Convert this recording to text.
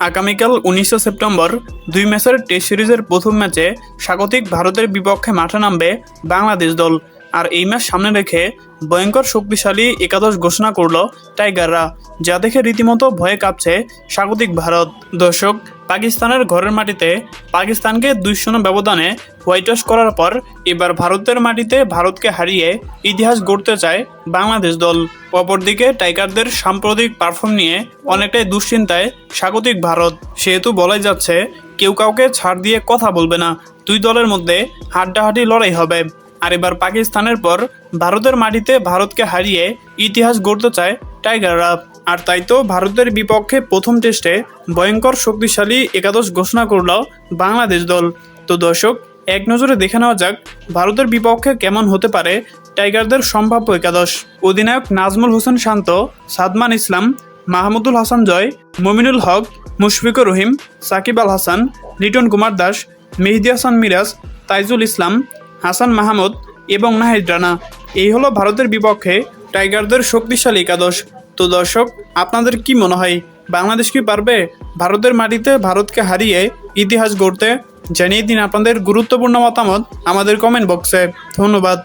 আগামীকাল উনিশে সেপ্টেম্বর দুই ম্যাচের টেস্ট সিরিজের প্রথম ম্যাচে স্বাগতিক ভারতের বিপক্ষে মাঠে নামবে বাংলাদেশ দল। আর এই ম্যাচ সামনে রেখে ভয়ঙ্কর শক্তিশালী একাদশ ঘোষণা করল টাইগাররা, যা দেখে রীতিমতো ভয়ে কাঁপছে স্বাগতিক ভারত। দর্শক, পাকিস্তানের ঘরের মাটিতে পাকিস্তানকে দুই শূন্য ব্যবধানে হোয়াইট ওয়াশ করার পর এবার ভারতের মাটিতে ভারতকে হারিয়ে ইতিহাস গড়তে চায় বাংলাদেশ দল। অপরদিকে টাইগারদের সাম্প্রতিক পারফর্ম নিয়ে অনেকটাই দুশ্চিন্তায় স্বাগতিক ভারত। সেহেতু বলাই যাচ্ছে, কেউ কাউকে ছাড় দিয়ে কথা বলবে না। দুই দলের মধ্যে হাড্ডাহাড্ডি লড়াই হবে। আর এবার পাকিস্তানের পর ভারতের মাটিতে ভারতকে হারিয়ে ইতিহাস গড়তে চায় টাইগাররা আর তাই তো ভারতের বিপক্ষে প্রথম টেস্টে ভয়ঙ্কর শক্তিশালী একাদশ ঘোষণা করল বাংলাদেশ দল। তো দর্শক, এক নজরে দেখে নেওয়া যাক ভারতের বিপক্ষে কেমন হতে পারে টাইগারদের সম্ভাব্য একাদশ। অধিনায়ক নাজমুল হোসেন শান্ত, সাদমান ইসলাম, মাহমুদুল হাসান জয়, মমিনুল হক, মুশফিকুর রহিম, সাকিব আল হাসান, লিটন কুমার দাস, মেহেদি হাসান মিরাজ, তাইজুল ইসলাম হাসান মাহমুদ এবং নাহিদ রানা। এই হলো ভারতের বিপক্ষে টাইগারদের শক্তিশালী একাদশ। তো দর্শক, আপনাদের কি মনে হয়? বাংলাদেশ কি পারবে ভারতের মাটিতে ভারতকে হারিয়ে ইতিহাস গড়তে? জানিয়ে দিন আপনাদের গুরুত্বপূর্ণ মতামত আমাদের কমেন্ট বক্সে ধন্যবাদ।